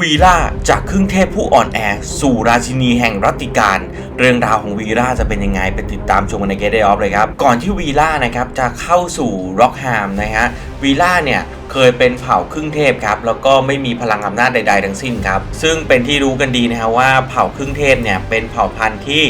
วีล่าจากครึ่งเทพผู้อ่อนแอ สู่ราชินีแห่งรัติการ เรื่องราวของวีล่าจะเป็นยังไงไปติดตามชมกันในเกเดออฟเลยครับ ก่อนที่วีล่านะครับจะเข้าสู่ร็อกแฮมนะฮะวีล่าเนี่ยเคยเป็นเผ่าครึ่งเทพครับแล้วก็ไม่มีพลังอำนาจใด ๆ ทั้งสิ้นครับ ซึ่งเป็นที่รู้กันดีนะฮะว่าเผ่าครึ่งเทพเนี่ยเป็นเผ่าพันธุ์ที่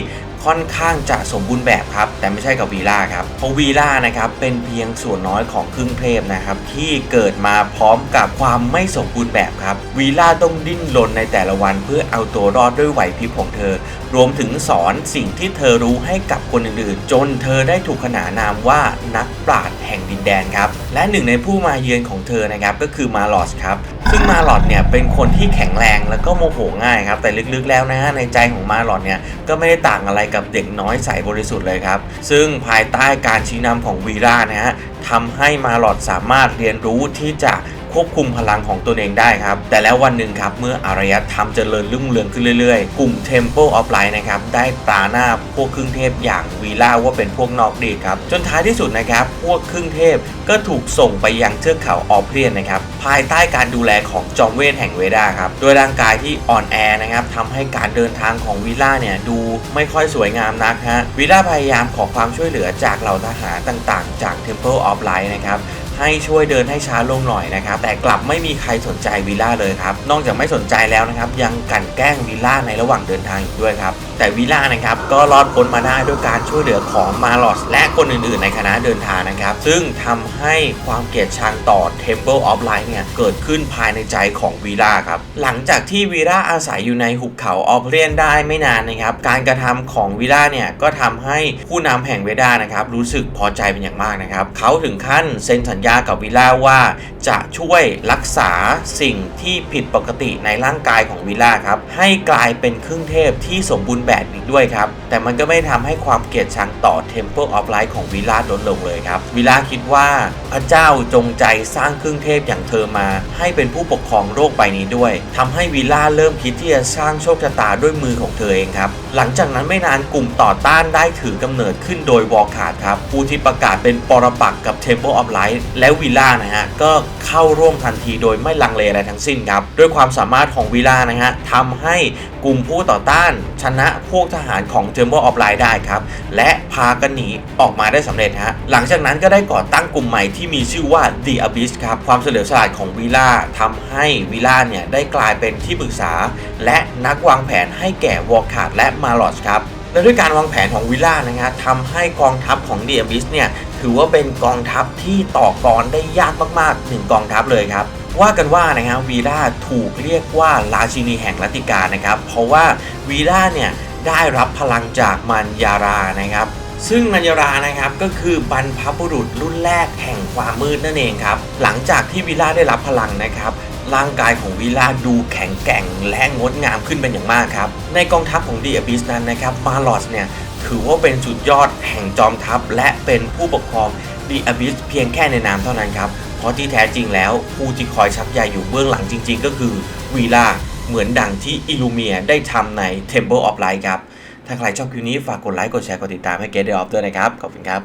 ค่อนข้างจะสมบูรณ์แบบครับ แต่ไม่ใช่กับวีล่าครับเพราะวีล่านะครับเป็นเพียงส่วนน้อยของครึ่งเทพนะครับที่เกิดมาพร้อมกับความไม่สมบูรณ์แบบครับวีล่าต้องดิ้นรนในแต่ละวันเพื่อเอาตัวรอดด้วยไหวพริบของเธอ รวมถึงสอนสิ่งที่เธอรู้ให้กับคนอื่นๆ จนเธอได้ถูกขนานนามว่านักปราชญ์แห่งดินแดนครับและหนึ่งในผู้มาเยือนของเธอนะครับก็คือมาลอสครับ ซึ่งมาหลอดเนี่ยเป็นคนที่แข็งแรงแล้วก็โมโหง่ายครับแต่ลึกๆแล้วนะฮะในใจของมาหลอดเนี่ยก็ไม่ได้ต่างอะไรกับเด็กน้อยใสบริสุทธิ์เลยครับ ซึ่งภายใต้การชี้นำของวีรานะฮะทำให้มาหลอดสามารถเรียนรู้ที่จะ ควบคุมพลังของตัวเองได้ครับ แต่แล้ววันหนึ่งครับ เมื่ออารยธรรมเจริญรุ่งเรืองขึ้นเรื่อยๆ กลุ่ม Temple of Light นะครับ ได้ตราหน้าพวกครึ่งเทพอย่างวีล่าว่าเป็นพวกนอกดีครับ จนท้ายที่สุดนะครับ พวกครึ่งเทพก็ถูกส่งไปยังเทือกเขาออเพลียนนะครับ ภายใต้การดูแลของจอมเวทแห่งเวดาครับ โดยร่างกายที่อ่อนแอนะครับทำให้การเดินทางของวีล่าเนี่ยดูไม่ค่อยสวยงามนักฮะวีล่าพยายามขอความช่วยเหลือจากเหล่าทหารต่างๆ จาก Temple of Light นะครับ ให้ช่วยเดินให้ช้าลงหน่อยนะครับ แต่กลับไม่มีใครสนใจวิลล่าเลยครับ นอกจากไม่สนใจแล้วนะครับ ยังกลั่นแกล้งวิลล่าในระหว่างเดินทางอีกด้วยครับ แต่วิล่านะครับก็รอดพ้นมาได้ด้วยการช่วยเหลือของมาลอสและคนอื่นๆ ในคณะเดินทางนะครับ ซึ่งทำให้ความเกลียดชังต่อ Temple of Light เนี่ยเกิดขึ้นภายในใจของวีล่าครับ หลังจากที่วีล่าอาศัยอยู่ในหุบเขาออฟเพลียนได้ไม่นานนะครับ การกระทำของวีล่าเนี่ยก็ทำให้ผู้นำแห่งเวดานะครับรู้สึกพอใจเป็นอย่างมากนะครับเขาถึงขั้นเซ็นสัญญากับวิล่าว่าจะช่วยรักษาสิ่งที่ผิดปกติในร่างกายของวิล่าครับให้กลายเป็นครึ่งเทพที่สมบูรณ์แบบอีกด้วยครับ แต่มันก็ไม่ทำให้ความเกลียดชังต่อ Temple of Light ของวิลล่าลดลงเลยครับวิลล่าคิดว่า ระเจ้าจงใจสร้างครึ่งเทพอย่างเธอมา ให้เป็นผู้ปกครองโลกใบนี้ด้วยทำให้วิลล่าเริ่มคิดที่จะสร้างโชคชะตาด้วยมือของเธอเองครับ หลังจากนั้นไม่นานกลุ่มต่อต้านได้ถือกำเนิดขึ้นโดยวอลคาร์ดครับ ผู้ที่ประกาศเป็นปรปักษ์กับ Temple of Light และวิลล่านะฮะ ก็เข้าร่วมทันทีโดยไม่ลังเลอะไรทั้งสิ้นครับ ด้วยความสามารถของวิลล่านะฮะทำให้กลุ่มผู้ต่อต้านชนะพวกทหารของ Temple of Light ได้ครับ และพากันหนีออกมาได้สำเร็จฮะหลังจากนั้นก็ได้ก่อตั้งกลุ่มใหม่ที่มีชื่อว่า The Abyss ครับความเฉลียวฉลาดของวิล่าทำให้วิล่าเนี่ยได้กลายเป็นที่ปรึกษา และนักวางแผนให้แก่วอลคาร์ดและมาลอสครับและด้วยการวางแผนของวิล่านะครับทำให้กองทัพของเดียบิสเนี่ยถือว่าเป็นกองทัพที่ต่อกรได้ยากมากๆหนึ่งกองทัพเลยครับว่ากันว่านะครับวีล่าถูกเรียกว่าราชินีแห่งลัตติกานะครับเพราะว่าวีล่าเนี่ยได้รับพลังจากมันยารานะครับ ซึ่งมัญญารานะครับก็คือบรรพบุรุษรุ่นแรกแห่งความมืดนั่นเองครับ หลังจากที่วิล่าได้รับพลังนะครับ ร่างกายของวิลล่าดูแข็งแกร่งและงดงามขึ้นเป็นอย่างมากครับ ในกองทัพของดีอบิสนั้นนะครับมาลอสเนี่ยถือว่าเป็นสุดยอดแห่งจอมทัพ และเป็นผู้ปกครองดีอบิสเพียงแค่ในนามเท่านั้นครับ เพราะที่แท้จริงแล้วผู้ที่คอยชักใยอยู่เบื้องหลังจริง ๆ ก็คือวีล่าเหมือนดังที่อิลูเมียได้ทำใน Temple of Light ครับ ถ้าใครชอบคลิปนี้ฝากกดไลค์กดแชร์กดติดตามให้ Get the Off ด้วยนะครับ ขอบคุณครับ